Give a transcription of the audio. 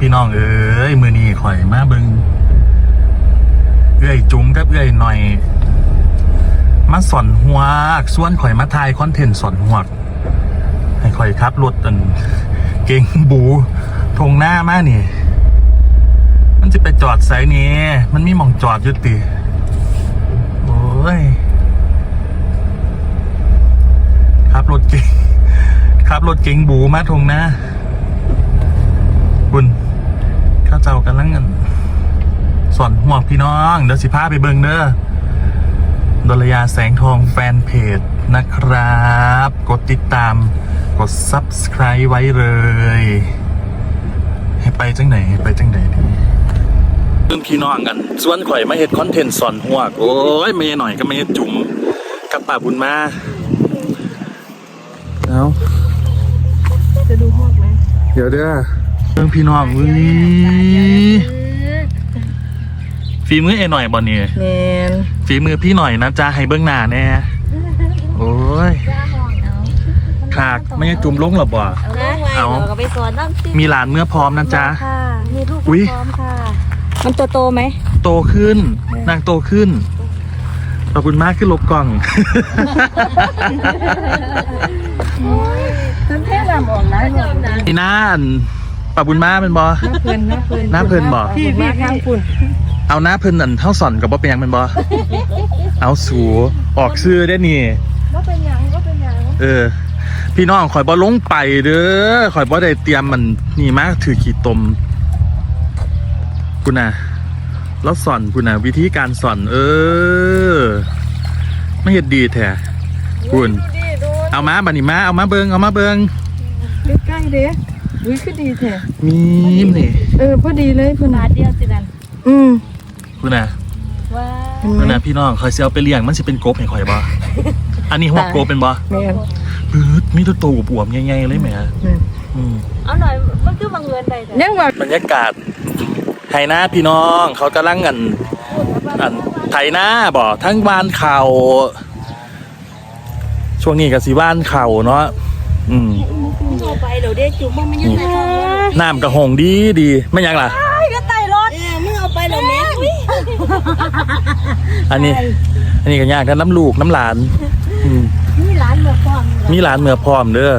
พี่น้องเอ้ยมือนี้ข่อยมาเบิงเอื้อยจุ้มกับเอื้อยหน่อย มาสอนหัวกส่วนข่อยมาทายคอนเทนต์สอนหัวกให้ข่อยครับรถอันเก่งบูทงหน้ามานี่ มันจะไปจอดไซนี้ มันมีมองจอดยู่ติโอ้ยครับรถเก่งครับรถเก๋งบูมาทงหน้า คุณข้าเจ้ากำลังกันสอนหัวกพี่น้อง เดี๋ยวสิพาไปเบิงเด้อดลยาแสงทองแฟนเพจนะครับ กดติดตามกด subscribe ไว้เลย ให้ไปจังไหนให้ไปจังไหนดีเรื่องพี่น้องกันส่วนข่อยมาเฮ็ดคอนเทนต์สอนหัวกโอ้ยไม่หน่อยก็ไม่จุ๋มกับป่าบุญมาเอาจะดูหอกไหมเดี๋ยวเด้อ เรื่องพี่น้องอุ้ยฝีมือเอหน่อยบอนี่แมนฝีมือพี่หน่อยนะจ๊ะให้เบื้องหน้าแน่โอ้ยขากไม่ให้จุ่มลงหรอบ่เอาลงไว้เอาเราก็ไปสอนน้ำซิมีหลานเมื่อพร้อมนะจ๊ะค่ะมีลูกอุ๊ยพร้อมค่ะ มันตัวโตไหม โตขึ้น นางโตขึ้น ขอบคุณมากขึ้นลบกล่องท่านเทศนำออกนะหน่อยนะนี่น่าน ปะบุญมาเป็นบอเพื่อนนะเพื่อนหน้าเพิ่นบ่พี่พี่ข้างคุณเอาหน้าเพิ่นอันเท่าสอนกับบ่เป็นหยังเป็นบอเอาสูออกซื้อได้นี่ก็เป็นหยังก็เป็นหยังเออ พี่น้องข่อยบ่ลงไปเด้อข่อยบ่ได้เตรียมมันนี่มากถือขีดตมคุณน่ะแล้วสอนคุณน่ะวิธีการสอน เออไม่เห็ดดีแท้คุณดีดูเอามาบัดนี้มาเอามาเบิงเอามาเบิง ใกล้ๆเด้ อุ้ยคือดีแท้มีมนี่เออพอดีเลยคุณบาอาทเดียวสินั่นอืมคุณน่ะว้าเห็นคุณไหมน่ะพี่น้องข่อยสิเอาไปเลี้ยงมันสิเป็นกบให้ข่อยบ่ อันนี้หัวกบเป็นบ่แมนปื๊ดมีแตัวโตอวบๆใหญ่ๆเลยแหมแมนอืม เอาหน่อยมันคือบังเอิญใดแต่ยังว่าบรรยากาศไถนาพี่น้อง เขากำลังกันอันไถนาบ่ทั้งบ้านเขาช่วงนี้ก็สิบ้านเขาเนาะอืมเอา ไปเดี๋ยวเด็กจุ๊บมันมันยังไงท้องเลยน้ำกระหงดีดีไม่ยังล่ะ ไอ้ก็ไต่รถเนี่ยมึงเอาไปเดี๋ยวแม่อุ้ยอันนี้ อันนี้ก็ยากนะน้ำลูกน้ำหลานอืมนี่ร้านเมืองฟองมีหลานเมื่อพร้อมเด้อ